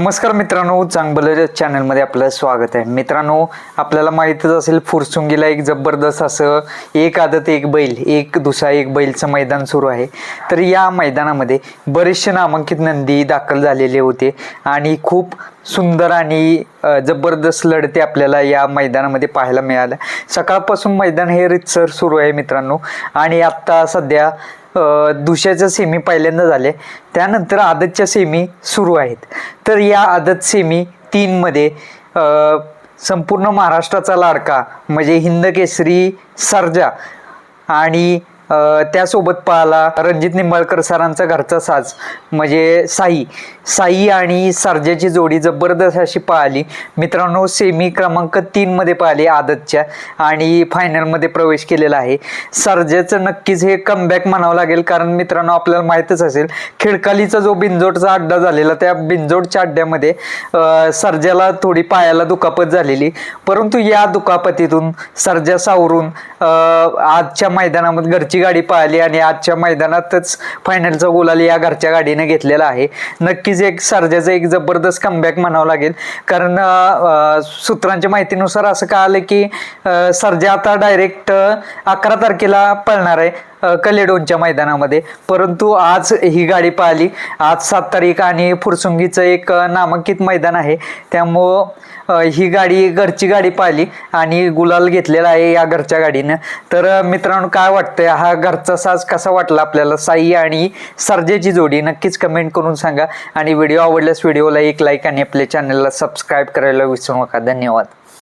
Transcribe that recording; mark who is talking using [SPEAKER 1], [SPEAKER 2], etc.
[SPEAKER 1] नमस्कार मित्रांनो चांगबलर चॅनलमध्ये आपलं स्वागत आहे. मित्रांनो आपल्याला माहीतच असेल फुरसुंगीला एक जबरदस्त असं एक आदत एक बैल एक दुसरा एक बैलचं मैदान सुरू आहे. तर या मैदानामध्ये बरेचसे नामांकित नंदी दाखल झालेले होते आणि खूप सुंदर आणि जबरदस्त लढते आपल्याला या मैदानामध्ये पाहायला मिळाल्या. सकाळपासून मैदान हे रितसर सुरू आहे मित्रांनो. आणि आत्ता सध्या अ, सेमी पहिल्यांदा झाले. त्यानंतर आदतच्या सेमी सुरू आहेत. तर या आदत सेमी तीनमध्ये संपूर्ण महाराष्ट्राचा लाडका म्हणजे हिंद केसरी सर्जा आणि त्यासोबत पाहला रणजित निंबाळकर सरांचा घरचा साज म्हणजे साई. साई आणि सर्जाची जोडी जबरदस्त अशी पाहिली. मित्रांनो सेमी क्रमांक तीनमध्ये पाहिली आदतच्या आणि फायनलमध्ये प्रवेश केलेला आहे. सर्जाचं नक्कीच हे कमबॅक म्हणावं लागेल कारण मित्रांनो आपल्याला माहीतच असेल खिडकालीचा जो बिंजोडचा अड्डा झालेला त्या बिंजोडच्या अड्ड्यामध्ये अ, सर्जाला थोडी पायाला दुखापत झालेली. परंतु या दुखापतीतून सर्जा सावरून आजच्या मैदानामध्ये घरची गाडी पाहिली आणि आजच्या मैदानातच फायनलचा गोलाल या घरच्या गाडीने घेतलेला आहे. नक्कीच एक सर्जाचं एक जबरदस्त कमबॅक म्हणावं लागेल. कारण सूत्रांच्या माहितीनुसार असं कळालं की अ, सर्जा आता डायरेक्ट अकरा तारखेला पळणार आहे कलेडोनच्या मैदानामध्ये. परंतु आज ही गाडी पाहिली. आज सात तारीख आणि फुरसुंगीचं एक नामांकित मैदान आहे. त्यामुळं ही गाडी घरची गाडी पाहिली आणि गुलाल घेतलेला आहे या घरच्या गाडीनं. तर मित्रांनो काय वाटतंय? हा घरचा साज कसा वाटला आपल्याला? साई आणि सर्जेची जोडी. नक्कीच कमेंट करून सांगा. आणि व्हिडिओ आवडल्यास व्हिडिओला एक लाईक आणि आपल्या चॅनलला सबस्क्राईब करायला विसरू नका. धन्यवाद.